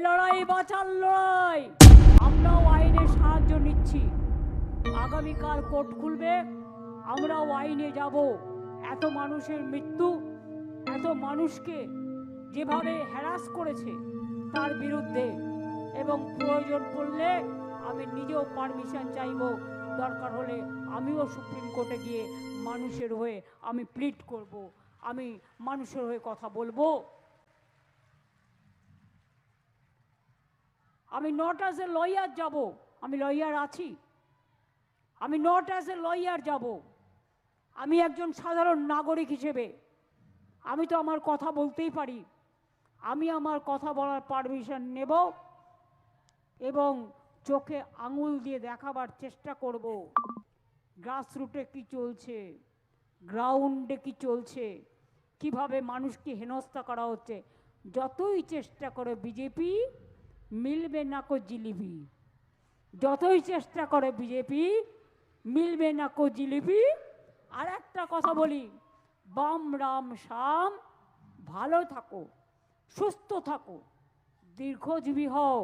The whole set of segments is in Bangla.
লড়াই বাঁচার লড়াই। আমরাও আইনের সাহায্য নিচ্ছি। আগামীকাল কোর্ট খুলবে। আমরাও আইনে যাব। এত মানুষের মৃত্যু, এত মানুষকে যেভাবে হ্যারাস করেছে, তার বিরুদ্ধে। এবং প্রয়োজন পড়লে আমি নিজেও পারমিশন চাইব। দরকার হলে আমিও সুপ্রিম কোর্টে গিয়ে মানুষের হয়ে আমি প্লিট করব। আমি মানুষের হয়ে কথা বলব। আমি নট অ্যাজ এ লয়ার যাব। আমি লয়ার আছি। আমি নট অ্যাজ এ লয়ার যাব। আমি একজন সাধারণ নাগরিক হিসেবে। আমি তো আমার কথা বলতেই পারি। আমি আমার কথা বলার পারমিশন নেব এবং চোখে আঙুল দিয়ে দেখাবার চেষ্টা করব। গ্রাসরুটে কি চলছে? গ্রাউন্ডে কি চলছে? কীভাবে মানুষকে হেনস্থা করা হচ্ছে? যতই চেষ্টা করে, বিজেপি মিলবে না কো জিলিপি। যতই চেষ্টা করে বিজেপি, মিলবে না কো জিলিপি। আর একটা কথা বলি, বাম রাম শ্যাম, ভালো থাকো, সুস্থ থাকো। দীর্ঘজীবী হও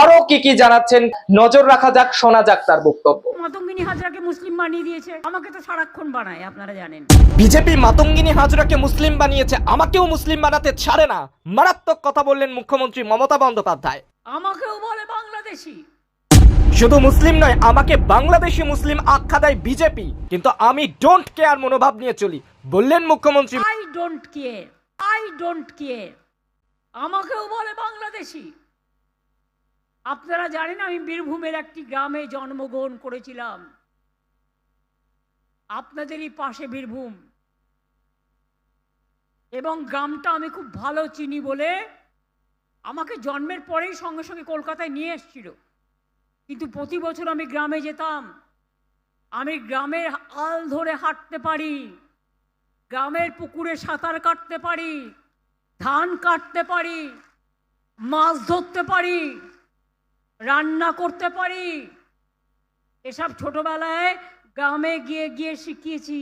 আরও কি কি জানাচ্ছেন? নজর রাখা যাক শোনা যাক তার বক্তব্য। মাতঙ্গিনী হাজরাকে মুসলিম বানিয়ে দিয়েছে। আমাকে তো সারাক্ষণ বানায় আপনারা জানেন। বিজেপি মাতঙ্গিনী হাজরাকে মুসলিম বানিয়েছে আমাকেও মুসলিম বানাতে ছাড়ে না। মারাত্মক কথা বললেন মুখ্যমন্ত্রী মমতা বন্দ্যোপাধ্যায়। আমাকেও বলে বাংলাদেশি। শুধু মুসলিম নয় আমাকে বাংলাদেশি মুসলিম আখ্যা দেয় বিজেপি। কিন্তু আমি ডোন্ট কেয়ার মনোভাব নিয়ে চলি বললেন মুখ্যমন্ত্রী I don't care I don't care আমাকেও বলে বাংলাদেশি। আপনারা জানেন আমি বীরভূমের একটি গ্রামে জন্মগ্রহণ করেছিলাম। আপনাদেরই পাশে বীরভূম। এবং গ্রামটা আমি খুব ভালো চিনি বলে আমাকে জন্মের পরেই সঙ্গে সঙ্গে কলকাতায় নিয়ে এসেছিল। কিন্তু প্রতি বছর আমি গ্রামে যেতাম। আমি গ্রামের আল ধরে হাঁটতে পারি। গ্রামের পুকুরে সাঁতার কাটতে পারি। ধান কাটতে পারি, মাছ ধরতে পারি, রান্না করতে পারি। এসব ছোটবেলায় গ্রামে গিয়ে গিয়ে শিখিয়েছি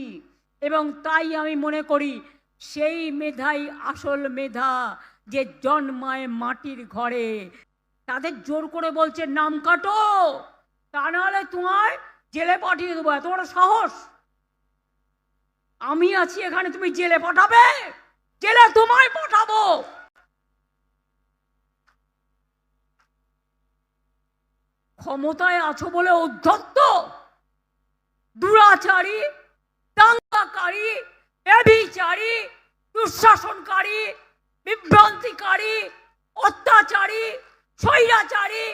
এবং তাই আমি মনে করি সেই মেধাই আসল মেধা যে জন্মায় মাটির ঘরে। তাদের জোর করে বলছে, নাম কাটো, তা নাহলে তোমায় জেলে পাঠিয়ে দেবো। এত বড় সাহস। আমি আছি এখানে, তুমি জেলে পাঠাবে? জেলে তোমায় পাঠাবো ক্ষমতায় আছো বলে অধ্যত্ত দুরাচারী, দাঙ্গাকারী, ব্যভিচারী, দুঃশাসনকারী, বিভ্রান্তিকারী, অত্যাচারী, স্বৈরাচারী।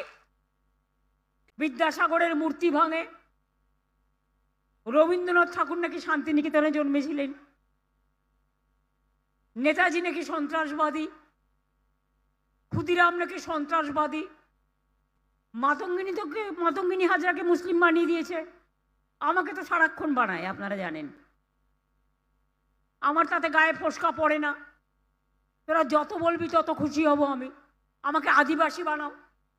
বিদ্যাসাগরের মূর্তি ভাঙে। রবীন্দ্রনাথ ঠাকুর নাকি শান্তিনিকেতনে জন্মেছিলেন? নেতাজি নাকি সন্ত্রাসবাদী? ক্ষুদিরাম নাকি সন্ত্রাসবাদী? মাতঙ্গিনী তোকে মাতঙ্গিনী হাজরাকে মুসলিম বানিয়ে দিয়েছে। আমাকে তো সারাক্ষণ বানায়, আপনারা জানেন। আমার তাতে গায়ে ফোসকা পড়ে না। তোরা যত বলবি তত খুশি হব আমি। আমাকে আদিবাসী বানাও,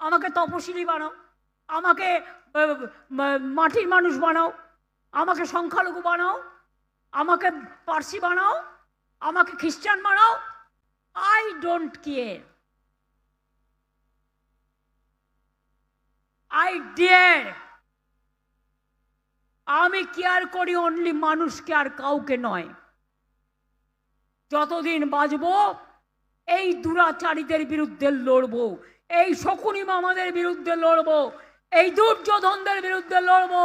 আমাকে তপশিলি বানাও, আমাকে মাটির মানুষ বানাও, আমাকে সংখ্যালঘু বানাও, আমাকে পার্সি বানাও আমাকে খ্রিস্টান বানাও I don't care I dare আমি কেয়ার করি অনলি মানুষকে আর কাউকে নয়। যতদিন বাঁচব, এই দুরাচারীদের বিরুদ্ধে লড়বো, এই শকুনি মামাদের বিরুদ্ধে লড়বো, এই দুর্যোধনদের বিরুদ্ধে লড়বো।